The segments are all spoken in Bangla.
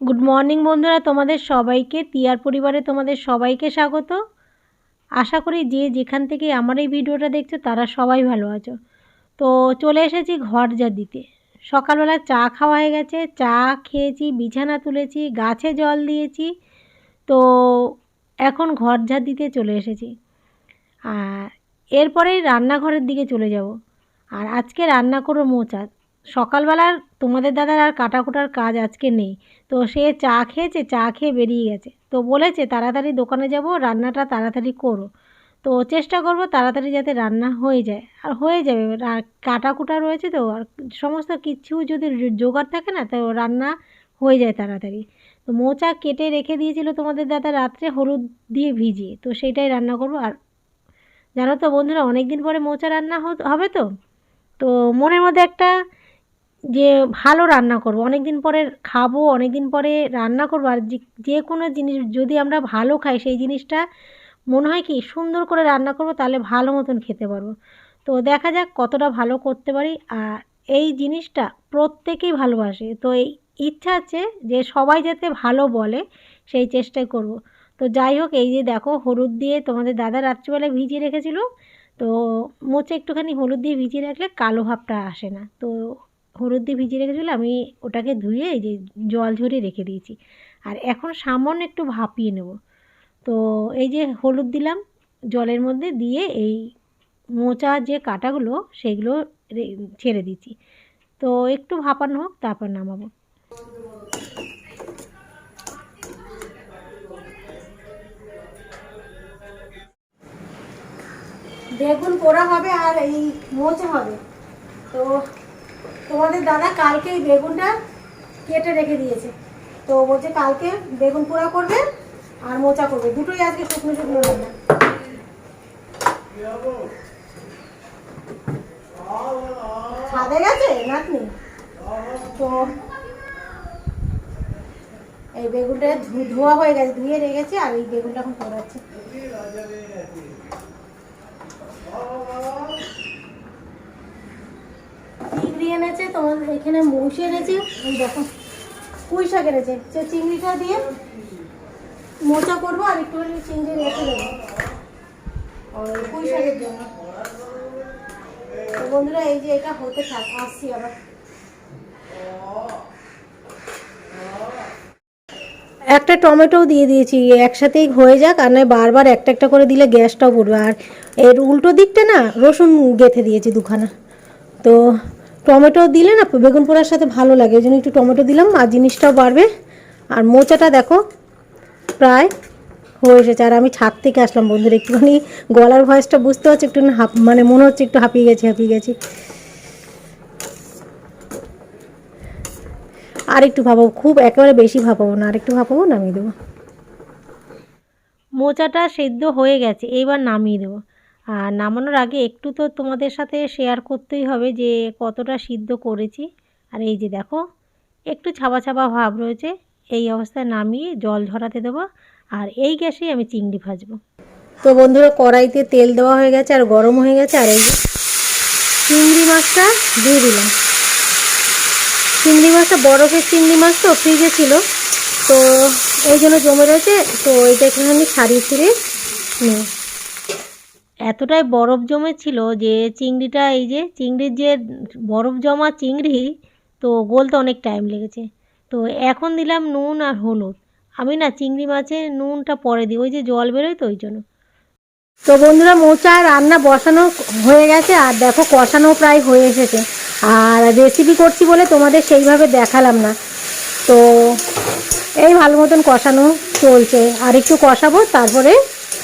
গুড মর্নিং বন্ধুরা, তোমাদের সবাইকে, তিয়ার পরিবারে তোমাদের সবাইকে স্বাগত। আশা করি যে যেখান থেকে আমার এই ভিডিওটা দেখছ, তারা সবাই ভালো আছো। তো চলে এসেছি ঘর যা দিতে সকালবেলা চা খাওয়া হয়ে গেছে, চা খেয়েছি, বিছানা তুলেছি, গাছে জল দিয়েছি। তো এখন ঘর ঝাড় দিতে চলে এসেছি। আর এরপরেই রান্নাঘরের দিকে চলে যাব। আর আজকে রান্না করব মোচা সকালবেলার তোমাদের দাদার আর কাটাকুটার কাজ আজকে নেই। তো সে চা খেয়েছে, চা খেয়ে বেরিয়ে গেছে। তো বলেছে, তাড়াতাড়ি দোকানে যাব, রান্নাটা তাড়াতাড়ি করো। তো চেষ্টা করব তাড়াতাড়ি যাতে রান্না হয়ে যায়। আর হয়ে যাবে, আর কাটাকুটা রয়েছে তো, আর সমস্ত কিছু যদি জোগাড় থাকে না, তো রান্না হয়ে যায় তাড়াতাড়ি। তো মোচা কেটে রেখে দিয়েছিল তোমাদের দাদা রাত্রে হলুদ দিয়ে ভিজিয়ে। তো সেটাই রান্না করব। আর জানো তো বন্ধুরা অনেক দিন পরে মোচা রান্না হবে তো? তো মনের মধ্যে একটা যে ভালো রান্না করব অনেক দিন পরে খাব অনেক দিন পরে রান্না করব, আর যে কোনো জিনিস যদি আমরা ভালো খাই, সেই জিনিসটা মনে হয় কি সুন্দর করে রান্না করব, তাহলে ভালো মতন খেতে পারব। তো দেখা যাক কতটা ভালো করতে পারি, আর এই জিনিসটা প্রত্যেকেই ভালোবাসে। তো এই ইচ্ছা আছে যে সবাই যাতে ভালো বলে, সেই চেষ্টাই করব। তো যাই হোক, এই যে দেখো হলুদ দিয়ে তোমাদের দাদা রাত্রিবেলায় ভিজিয়ে রেখেছিল, তো মোচে একটুখানি হলুদ দিয়ে ভিজিয়ে রাখলে কালো ভাবটা আসে না। তো হলুদ দিয়ে ভিজিয়ে রেখেছিলো, আমি ওটাকে ধুয়ে এই যে জল ঝরিয়ে রেখে দিয়েছি। আর এখন সামান্য একটু ভাপিয়ে নেব। তো এই যে হলুদ দিলাম, জলের মধ্যে দিয়ে এই মোচা যে কাটাগুলো, সেগুলো ছেড়ে দিচ্ছি। তো একটু ভাপানো হোক, তারপর নামাবো। বেগুন পোড়া হবে আর এই মোচা হবে। তো তোমাদের দাদা কালকে এই বেগুনটা কেটে রেখে দিয়েছে। তো বলছে কালকে বেগুন পোড়া করবে আর মোচা করবে। দুটোই আজকে শুকনো শুকনো রান্না ছাদে গেছে নাতনি? তো এই বেগুনটা ধোয়া হয়ে গেছে, ধুয়ে রেখেছে আর এই বেগুনটা এখন পোড়াচ্ছে। চিংড়ি এনেছে, তোমার এখানে মৌসি এনেছে, এই দেখো, পুঁই শাক এনেছে। সে চিংড়িটা দিয়ে মোচা করব আর একটু চিংড়ি রেখে দেবো। বন্ধুরা, এই যে এটা হতে থাক, আসছি আবার। একটা টমেটো দিয়ে দিয়েছি, একসাথেই হয়ে যাক, আর নয় বারবার একটা একটা করে দিলে গ্যাসটাও পড়বে। আর এর উল্টো দিকটা না, রসুন গেঁথে দিয়েছি দুখানা। তো টমেটো দিলে না বেগুন পোড়ার সাথে ভালো লাগে, ওই জন্য একটু টমেটো দিলাম, আর জিনিসটাও বাড়বে। আর মোচাটা দেখো, প্রায় হয়ে এসেছে, আর আমি ছাদ থেকে আসলাম বন্ধুরা, একটুখানি গলার ভয়েসটা বুঝতে পারছি একটু হাফ মানে মনে হচ্ছে একটু হাঁপিয়ে গেছি হাঁপিয়ে গেছি। আর একটু ভাপাবো খুব একেবারে বেশি ভাপাবো না, আর একটু ভাপাবো নামিয়ে দেবো। মোচাটা সেদ্ধ হয়ে গেছে, এইবার নামিয়ে দেবো। আর নামানোর আগে একটু তো তোমাদের সাথে শেয়ার করতেই হবে যে কতটা সিদ্ধ করেছি। আর এই যে দেখো, একটু ছাবা ছাবা ভাব রয়েছে। এই অবস্থায় নামিয়ে জল ঝরাতে দেবো আর এই গ্যাসেই আমি চিংড়ি ভাজবো। তো বন্ধুরা, কড়াইতে তেল দেওয়া হয়ে গেছে আর গরম হয়ে গেছে। আর এই যে চিংড়ি মাছটা দিয়ে দিলাম। চিংড়ি মাছটা বরফের চিংড়ি মাছ তো ফ্রিজে ছিল। তো এই জন্য জমে রয়েছে। তো এইটা একটুখানি ছাড়িয়ে ছিঁড়ে নেই। এতটাই বরফ জমেছিল যে চিংড়িটা, এই যে চিংড়ির যে বরফ জমা চিংড়ি, তো গলতে অনেক টাইম লেগেছে। তো এখন দিলাম নুন আর হলুদ। আমি না চিংড়ি মাছে নুনটা পরে দিই, ওই যে জল বেরোয় তো ওই জন্য। তো বন্ধুরা, মোচা রান্না বসানো হয়ে গেছে, আর দেখো কষানো প্রায় হয়ে এসেছে। আর রেসিপি করছি বলে তোমাদের সেইভাবে দেখালাম না। তো এই ভালো মতন কষানো চলছে। আর একটু কষাবো, তারপরে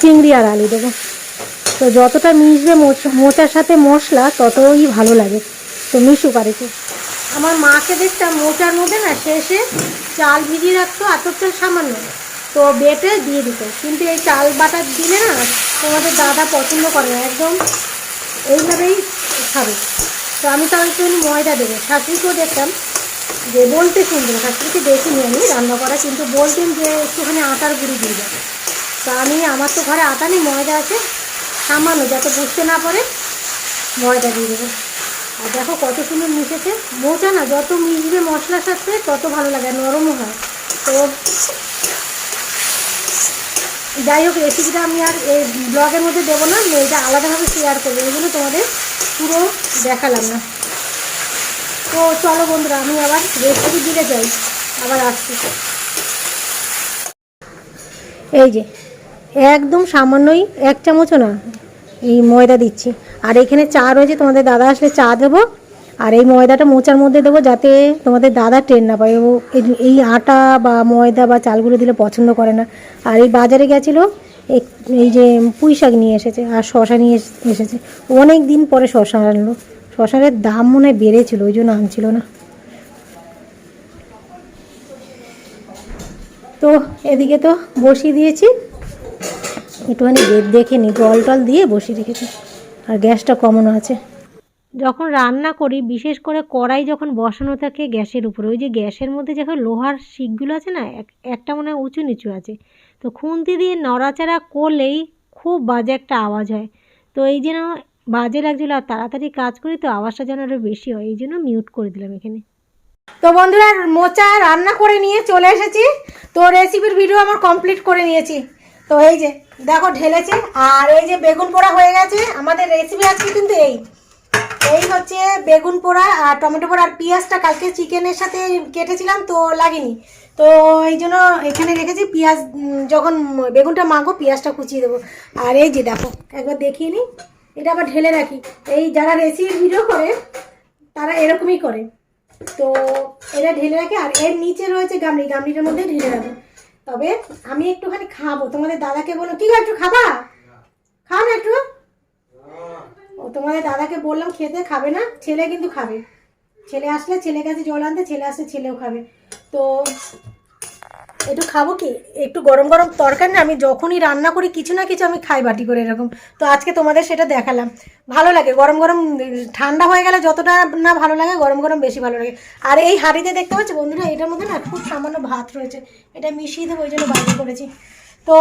চিংড়ি আর আলু দেবো। তো যতটা মিশবে মোচার সাথে মশলা, ততই ভালো লাগে। তো মিশুক আর আমার মাকে দেখতাম মোচার মধ্যে না শেষে চাল ভিজিয়ে রাখতো আতর চাল সামান্য। তো বেটে দিয়ে দিত। কিন্তু এই চাল বাটা দিলে না, তোমাদের দাদা পছন্দ করে না, একদম এইভাবেই খাবে। তো আমি তো একটু ময়দা দেবো। শাশুড়িকেও দেখতাম যে বলতে শুনবে শাশুড়িকে দেখিনি আমি রান্না করা, কিন্তু বলতেন যে একটুখানি আটার গুঁড়ি দিয়ে যাবে তা আমি, আমার তো ঘরে আটা নেই, ময়দা আছে। সামান্য যাতে বুঝতে না পারে, ময়দা দিয়ে দেবো। আর দেখো কত সুন্দর মিশেছে। মোচা না, যত মিশবে মশলার সাথে, তত ভালো লাগে নরমও হয়। তো যাই হোক রেসিপিটা আমি আর এই ব্লগের মধ্যে দেবো না এটা আলাদাভাবে শেয়ার করব, এই জন্য তোমাদের পুরো দেখালাম না। তো চলো বন্ধুরা, আমি আবার রেসিপি দিলে যাই, আবার আসছি। এই যে একদম সামান্যই এক চামচও না। এই ময়দা দিচ্ছি। আর এখানে চা রয়েছে, তোমাদের দাদা আসলে চা দেবো। আর এই ময়দাটা মোচার মধ্যে দেবো যাতে তোমাদের দাদা ট্রেন না পায়। ও এই- আটা বা ময়দা বা চালগুলো দিলে পছন্দ করে না। আর এই বাজারে গেছিল এই যে পুঁই শাক নিয়ে এসেছে আর শশা নিয়ে এস- এসেছে। অনেক দিন পরে শশা আনলো। শশারের দাম মনে হয় বেড়েছিল, ওই জন্য আনছিল না। তো, এদিকে তো বসিয়ে দিয়েছি। একটুখানি বেদ দেখে নি জল টল দিয়ে বসিয়ে রেখেছি। আর গ্যাসটা কমানো আছে। যখন রান্না করি বিশেষ করে কড়াই যখন বসানো থাকে গ্যাসের উপরে ওই যে গ্যাসের মধ্যে যখন লোহার শিকগুলো আছে না এক- একটা মনে হয় উঁচু নিচু আছে তো খুন্তি দিয়ে নড়াচাড়া করলেই খুব বাজে একটা আওয়াজ হয়। তো এই যেন বাজে লাগছিল আর তাড়াতাড়ি কাজ করি তো আওয়াজটা যেন আরও বেশি হয় এই জন্য মিউট করে দিলাম এখানে। তো বন্ধুরা মোচা রান্না করে নিয়ে চলে এসেছি। তো রেসিপির ভিডিও আমার কমপ্লিট করে নিয়েছি। তো এই যে দেখো, ঢেলেছে। আর এই যে বেগুন পোড়া হয়ে গেছে, আমাদের রেসিপি আজকে কিন্তু এই। এই হচ্ছে বেগুন পোড়া আর টমেটো পোড়া আর পেঁয়াজটা কালকে চিকেনের সাথে কেটেছিলাম, তো লাগেনি। তো এই জন্য এখানে রেখেছি পেঁয়াজ যখন বেগুনটা মাখবো, পেঁয়াজটা কুচিয়ে দেবো। আর এই যে দেখো, একবার দেখিয়ে নিই। এটা আবার ঢেলে রাখি। এই যারা রেসিপি ভিডিও করে, তারা এরকমই করে। তো এটা ঢেলে রাখে, আর এর নিচে রয়েছে গামলি। গামলিটার মধ্যে ঢেলে রাখো তবে আমি একটুখানি খাব। তোমাদের দাদাকে বলো কি একটু খাবা? খাও না একটু। ও তোমাদের দাদাকে বললাম, খেতে খাবে না, ছেলে কিন্তু খাবে। ছেলে আসলে ছেলে কাছে জল আনতে, ছেলে আসলে ছেলেও খাবে। তো একটু খাব কি? একটু গরম গরম তরকারি না, আমি যখনই রান্না করি কিছু না কিছু আমি খাই বাটি করে এরকম। তো আজকে তোমাদের সেটা দেখালাম। ভালো লাগে, গরম গরম, ঠান্ডা হয়ে গেলে যতটা না ভালো লাগে, গরম গরম বেশি ভালো লাগে। আর এই হাঁড়িতে দেখতে পাচ্ছি বন্ধুরা, এটার মধ্যে না খুব সামান্য ভাত রয়েছে। এটা মিশিয়ে দেবো, ওই জন্য বাইরে করেছি। তো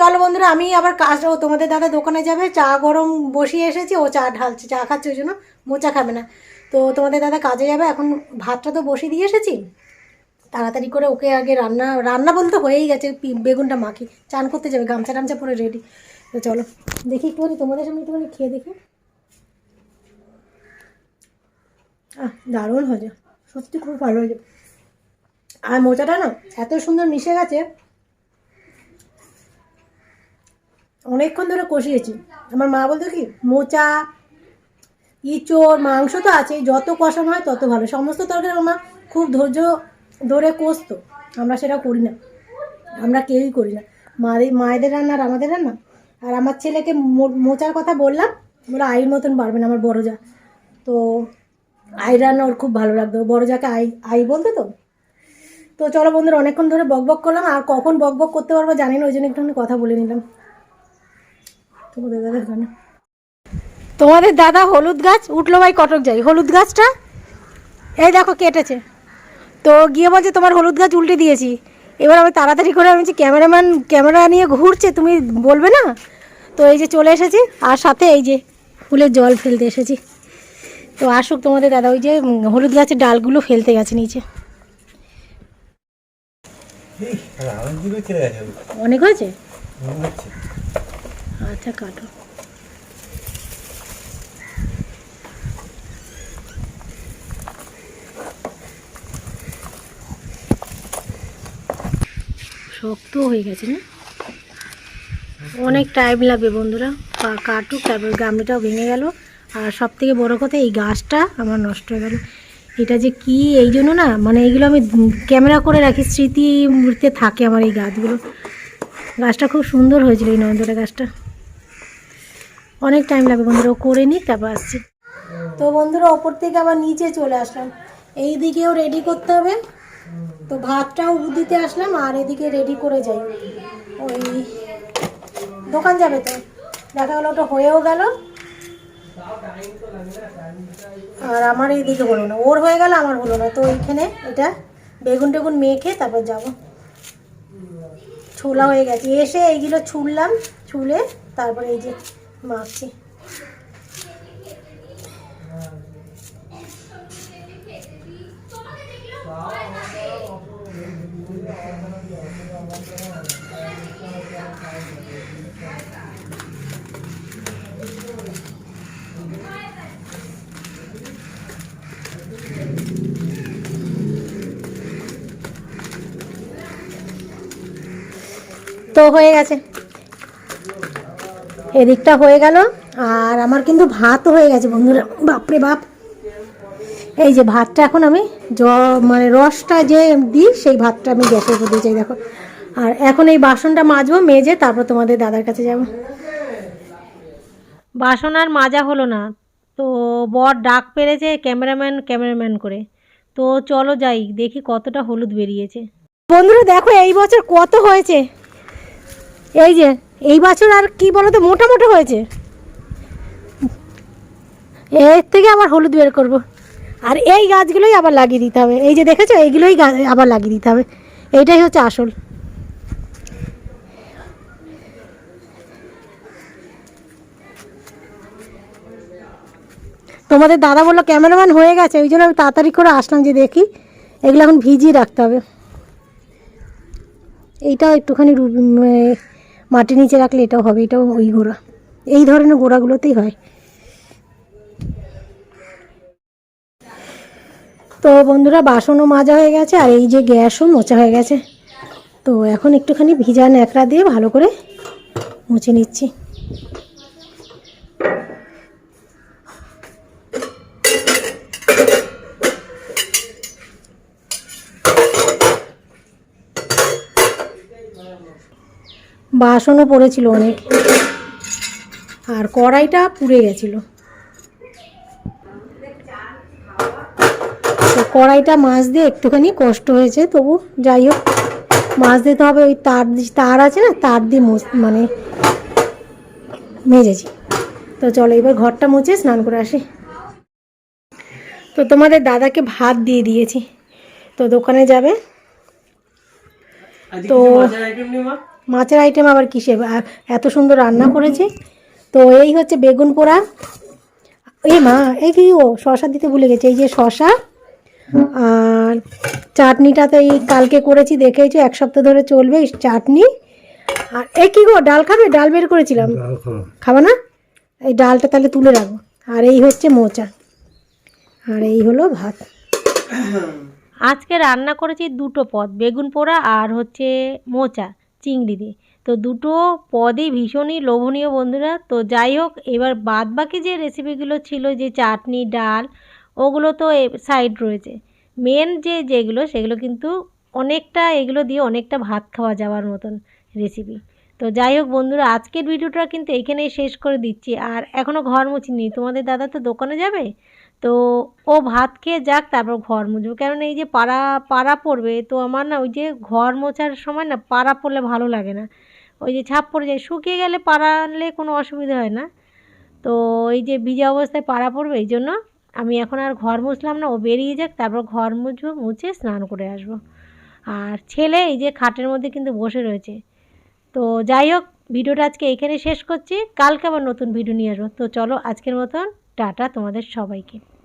চলো বন্ধুরা, আমি আবার কাজটা ও, তোমাদের দাদা দোকানে যাবে, চা গরম বসিয়ে এসেছি, ও চা ঢালছে, চা খাচ্ছে, ওই জন্য মোচা খাবে না। তো তোমাদের দাদা কাজে যাবে, এখন ভাতটা তো বসিয়ে দিয়ে এসেছি। তাড়াতাড়ি করে ওকে আগে রান্না রান্না বলতে হয়েই গেছে বেগুনটা মাখি। চান করতে যাবে গামছা টামছা পরে রেডি তো চলো, দেখি একটুখানি তোমাদের সামনে একটুখানি খেয়ে দেখি। আহ, দারুণ হয়েছে। সত্যি খুব ভালো হয়েছে। আর মোচাটা না, এত সুন্দর মিশে গেছে। অনেকক্ষণ ধরে কষিয়েছি। আমার মা বলতো কি, মোচা, ইঁচড়, মাংস তো আছে যত কষানো হয় তত ভালো। সমস্ত তরকারি আমার খুব ধৈর্য ধরে কষতো আমরা সেটা করি না। আমরা কেউই করি না। মায়ের মায়েদের রান্না আর আমাদের রান্না? আর আমার ছেলেকে মোচার কথা বললাম বলে আইর মতন পারবে না আমার বড় যা। তো আই রান্না ওর খুব ভালো লাগতো। বড় যাকে আই আই বলতো তো। তো চলো বন্ধুরা, অনেকক্ষণ ধরে বক বক করলাম। আর কখন বক বক করতে পারব জানি না, ওই জন্য একটুখানি কথা বলে নিলাম। তোমাদের দাদা তোমাদের দাদা হলুদ গাছ? উঠল ভাই কটক যাই। হলুদ গাছটা? এই দেখো, কেটেছে। তো গিয়ে বলছে তোমার হলুদ গাছ উল্টে দিয়েছি। এবার আমি তাড়াতাড়ি করে আমি ক্যামেরাম্যান ক্যামেরা নিয়ে ঘুরছে তুমি বলবে না? তো এই যে চলে এসেছি আর সাথে এই যে ফুলের জল ফেলতে এসেছি। তো আসুক তোমাদের দাদা ওই যে হলুদ গাছের ডালগুলো ফেলতে গেছে নিচে। অনেক হয়েছে। আচ্ছা কাটো। শক্ত হয়ে গেছে, না? অনেক টাইম লাগবে বন্ধুরা। কাটুক, তারপর গামলিটাও ভেঙে গেল। আর সব থেকে বড়ো কথা, এই গাছটা আমার নষ্ট হয়ে গেল। এটা যে কি, এই জন্য না মানে এইগুলো আমি ক্যামেরা করে রাখি স্মৃতি স্মৃতিতে থাকে আমার এই গাছগুলো। গাছটা খুব সুন্দর হয়েছিল, এই নন্দরা গাছটা। অনেক টাইম লাগবে বন্ধুরা করে নিক, তারপর আসছি। তো বন্ধুরা, ওপর থেকে আবার নিচে চলে আসলাম। এই দিকেও রেডি করতে হবে। তো ভাতটাও দিতে আসলাম আর এদিকে রেডি করে যাই। ওই দোকান যাবে তো। দেখা গেলো ওটা হয়েও গেল। আর আমার এইদিকে হলো না। ওর হয়ে গেল, আমার হলো না। তো এইখানে এটা বেগুন টেগুন মেখে তারপর যাব। ছোলা হয়ে গেছে। এসে এইগুলো ছুললাম, ছুলে তারপরে এই যে মাখছি। তো হয়ে গেছে। এদিকটা হয়ে গেল আর আমার কিন্তু ভাতও হয়ে গেছে বন্ধুরা। বাপরে বাপ। এই যে ভাতটা এখন আমি জ মানে রসটা যে দিই সেই ভাতটা আমি গ্যাসের উপর দিয়ে যাই দেখো। আর এখন এই বাসনটা মাজবো মেজে তারপর তোমাদের দাদার কাছে যাব। বাসন আর মাজা হলো না। তো বর ডাক পেরেছে ক্যামেরাম্যান ক্যামেরাম্যান করে। তো চলো যাই দেখি কতটা হলুদ বেরিয়েছে। বন্ধুরা দেখো এই বছর কত হয়েছে। এই যে, এই বছর আর কি বলতো মোটা মোটা হয়েছে। এর থেকে আবার হলুদ বের করব। আর এই গাছগুলোই আবার লাগিয়ে দিতে হবে। এই যে দেখেছ, এইগুলোই আবার লাগিয়ে দিতে হবে। এইটাই হচ্ছে আসল। তোমাদের দাদা বলল ক্যামেরাম্যান হয়ে গেছে, ওই জন্য আমি তাড়াতাড়ি করে আসলাম যে দেখি। এগুলো এখন ভিজিয়ে রাখতে হবে। এইটাও একটুখানি মাটির নিচে রাখলে এটাও হবে, এটাও ওই গোড়া এই ধরনের গোড়াগুলোতেই হয়। তো বন্ধুরা, বাসনও মাজা হয়ে গেছে আর এই যে গ্যাসও মোচা হয়ে গেছে। তো এখন একটুখানি ভিজা ন্যাকড়া দিয়ে ভালো করে মুছে নিচ্ছি। বাসনও পড়েছিল অনেক। আর কড়াইটা পুড়ে গেছিল। তো কড়াইটা মাছ দিয়ে একটুখানি কষ্ট হয়েছে তবু যাই হোক মাছ দিতে হবে ওই তার তার আছে না তার দিয়ে মানে মেজেছি। তো চলো এবার ঘরটা মুছে স্নান করে আসি। তো তোমাদের দাদাকে ভাত দিয়ে দিয়েছি। তো দোকানে যাবে। তো মাছের আইটেম আবার কিসে এত সুন্দর রান্না করেছি। তো এই হচ্ছে বেগুন পোড়া। এই মা এই কি ও শশা দিতে ভুলে গেছে। এই যে শশা আর চাটনিটা তো এই কালকে করেছি দেখেছি এক সপ্তাহ ধরে চলবে এই চাটনি। আর এই কি গো? ডাল খাবে? ডাল বের করেছিলাম। খাবে না? এই ডালটা তাহলে তুলে রাখব। আর এই হচ্ছে মোচা। আর এই হলো ভাত। আজকে রান্না করেছি দুটো পদ বেগুন পোড়া আর হচ্ছে মোচা। চিংড়ি দিয়ে। তো দুটো পদই ভীষণই লোভনীয় বন্ধুরা। তো যাই হোক, এবার বাদ বাকি যে রেসিপিগুলো ছিল, যে চাটনি, ডাল, ওগুলো তো সাইড রয়েছে। মেন যে যেগুলো, সেগুলো কিন্তু অনেকটা, এগুলো দিয়ে অনেকটা ভাত খাওয়া যাওয়ার মতন রেসিপি তো যাই হোক বন্ধুরা, আজকের ভিডিওটা কিন্তু এখানেই শেষ করে দিচ্ছি। আর এখনও ঘর মুছিনি। তোমাদের দাদা তো দোকানে যাবে? তো ও ভাত খেয়ে যাক, তারপর ঘর মুছবো। কারণ এই যে পাড়া পাড়া পড়বে, তো আমার না ওই যে ঘর মোছার সময় না পাড়া পড়লে ভালো লাগে না। ওই যে ছাপ পড়ে যায়, শুকিয়ে গেলে পাড়া আনলে কোনো অসুবিধা হয় না। তো এই যে ভিজা অবস্থায় পাড়া পড়বে, এই জন্য আমি এখন আর ঘর মুছলাম না। ও বেরিয়ে যাক, তারপর ঘর মুছবো, মুছে স্নান করে আসব। আর ছেলে এই যে খাটের মধ্যে কিন্তু বসে রয়েছে। তো যাই হোক, ভিডিওটা আজকে এখানে শেষ করছি। কালকে আবার নতুন ভিডিও নিয়ে আসব। তো চলো আজকের মতন, টাটা তোমাদের সবাইকে।